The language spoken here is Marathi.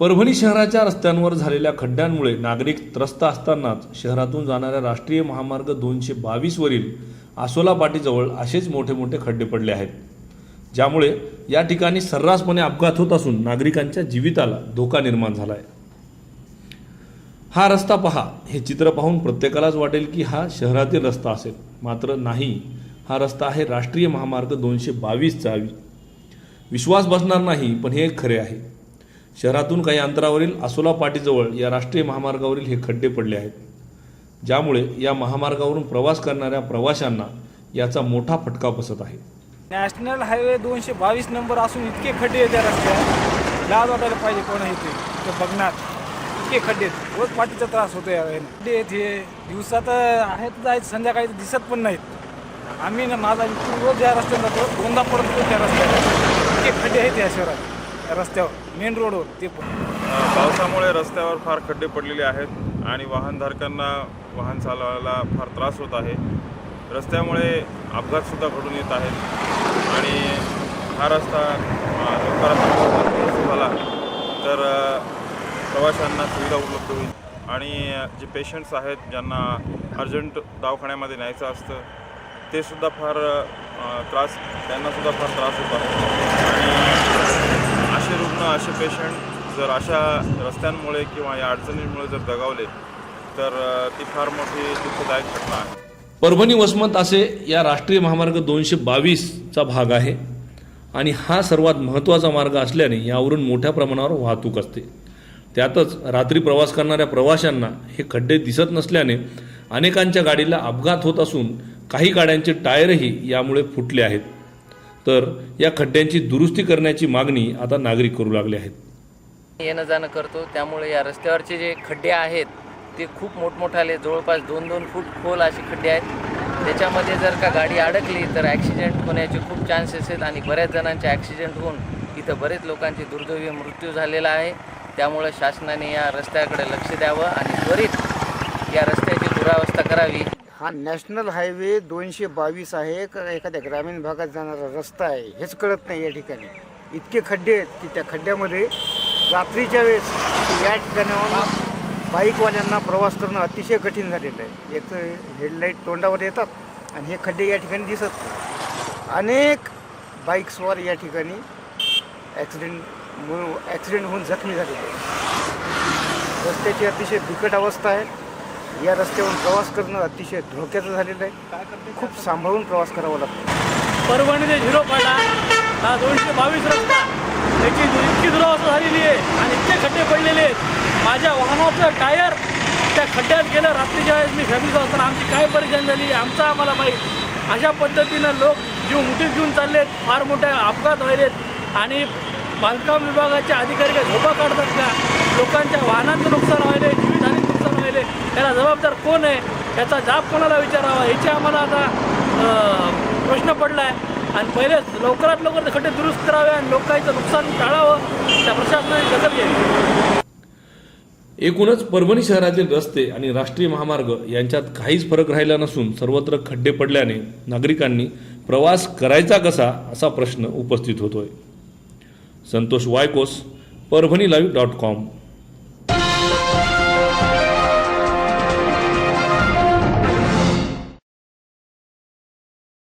परभणी शहराच्या रस्त्यांवर झालेल्या खड्ड्यांमुळे नागरिक त्रस्त असतानाच शहरातून जाणाऱ्या राष्ट्रीय महामार्ग दोनशे बावीसवरील आसोला पाटीजवळ असेच मोठे मोठे खड्डे पडले आहेत. ज्यामुळे या ठिकाणी सर्रासपणे अपघात होत असून नागरिकांच्या जीविताला धोका निर्माण झाला आहे हा रस्ता पहा. हे चित्र पाहून प्रत्येकालाच वाटेल की हा शहरातील रस्ता असेल. मात्र नाही. हा रस्ता आहे राष्ट्रीय महामार्ग दोनशे बावीसचा. विश्वास बसणार नाही पण हे खरे आहे. शहरातून काही अंतरावरील आसोला पाटीजवळ या राष्ट्रीय महामार्गावरील हे खड्डे पडले आहेत. ज्यामुळे या महामार्गावरून प्रवास करणाऱ्या प्रवाशांना याचा मोठा फटका बसत आहे. नॅशनल हायवे दोनशे बावीस नंबर असून इतके खड्डे आहेत त्या रस्त्यावर. लाज वाटायला पाहिजे कोणा इथे? ते बघणार. इतके खड्डे आहेत. रोज पाठीचा त्रास होतो या खड्डे आहेत हे. दिवसात आहेत जायचं संध्याकाळी तर दिसत पण नाहीत. आम्ही ना माझा रोज या रस्त्यावर जातो. दोनदा त्या रस्त्यावर. इतके खड्डे आहेत या शहरात. रस्त्यावर मेन रोडवर ते पण. पावसामुळे रस्त्यावर फार खड्डे पडलेले आहेत आणि वाहनधारकांना वाहन चालवायला फार त्रास होत आहे. रस्त्यामुळे अपघातसुद्धा घडून येत आहेत आणि हा रस्ता लवकरात झाला तर प्रवाशांना सुविधा उपलब्ध होईल आणि जे पेशंट्स आहेत ज्यांना अर्जंट दवाखान्यामध्ये न्यायचं असतं ते सुद्धा फार त्रास त्यांनासुद्धा फार त्रास होत आहे. आणि असे रुग्ण असे पेशंट जर अशा रस्त्यांमुळे किंवा या अडचणींमुळे जर दगावले तर ती फार मोठी दुःखदायक घटना आहे. परभणी वसमत असे या राष्ट्रीय महामार्ग दोनशे बावीसचा भाग आहे आणि हा सर्वात महत्त्वाचा मार्ग असल्याने यावरून मोठ्या प्रमाणावर वाहतूक असते. त्यातच रात्री प्रवास करणाऱ्या प्रवाशांना हे खड्डे दिसत नसल्याने अनेकांच्या गाडीला अपघात होत असून काही गाड्यांचे टायरही यामुळे फुटले आहेत. तर या खड्ड्यांची दुरुस्ती करण्याची मागणी आता नागरिक करू लागले आहेत. येणं जाणं करतो त्यामुळे या रस्त्यावरचे जे खड्डे आहेत ते खूप मोठमोठाले जवळपास दोन दोन फूट खोल असे खड्डे आहेत. त्याच्यामध्ये जर का गाडी अडकली तर ॲक्सिडेंट होण्याचे खूप चान्सेस आहेत आणि बऱ्याच जणांचे ॲक्सिडेंट होऊन इथं बरेच लोकांचे दुर्दैवी मृत्यू झालेला आहे. त्यामुळं शासनाने या रस्त्याकडे लक्ष द्यावं आणि त्वरित या रस्त्याची दुरावस्था करावी. हा नॅशनल हायवे दोनशे बावीस आहे. का एखाद्या ग्रामीण भागात जाणारा रस्ता आहे. हेच कळत नाही या ठिकाणी. इतके खड्डे आहेत की त्या खड्ड्यामध्ये रात्रीच्या वेळेस या ठिकाणाहून बाईकवाल्यांना प्रवास करणं अतिशय कठीण झालेलं आहे. एक तर हेडलाईट तोंडावर येतात आणि हे खड्डे या ठिकाणी दिसत नाही. अनेक बाईक्सवर या ठिकाणी ॲक्सिडेंट ॲक्सिडेंट होऊन जखमी झालेले आहेत. रस्त्याची अतिशय बिकट अवस्था आहे. या रस्त्यावरून प्रवास करणं अतिशय धोक्याचं झालेलं आहे. खूप सांभाळून प्रवास करावा लागतो. परभणी ते झिरो पाडा हा दोनशे बावीस रस्ता. त्याची इतकी दुरावस्था झालेली आहे आणि इतके खड्डे पडलेले आहेत. माझ्या वाहनाचं टायर त्या खड्ड्यात गेलं. रात्रीच्या वेळेस मी फॅमिलीचा असताना आमची काय परेशान झाली आमचा आम्हाला माहीत. अशा पद्धतीनं लोक जीव मुठीत घेऊन चाललेत. फार मोठे अपघात व्हायलेत. आणि बांधकाम विभागाचे अधिकारी काय झोपा काढतात का? लोकांच्या वाहनांचं नुकसान व्हायले केले याला जबाबदार कोण आहे? याचा जाब कोणाला विचारावा? याची आम्हाला आता प्रश्न पडला आहे आणि पहिले लवकरात लवकर खड्डे दुरुस्त करावे आणि लोकांचं नुकसान टाळावं. त्या प्रशासनाने दखल घ्यावी एकूणच परभणी शहरातील रस्ते आणि राष्ट्रीय महामार्ग यांच्यात काहीच फरक राहिला नसून सर्वत्र खड्डे पडल्याने नागरिकांनी प्रवास करायचा कसा असा प्रश्न उपस्थित होतोय. Santosh Waykos Parbhani live dot com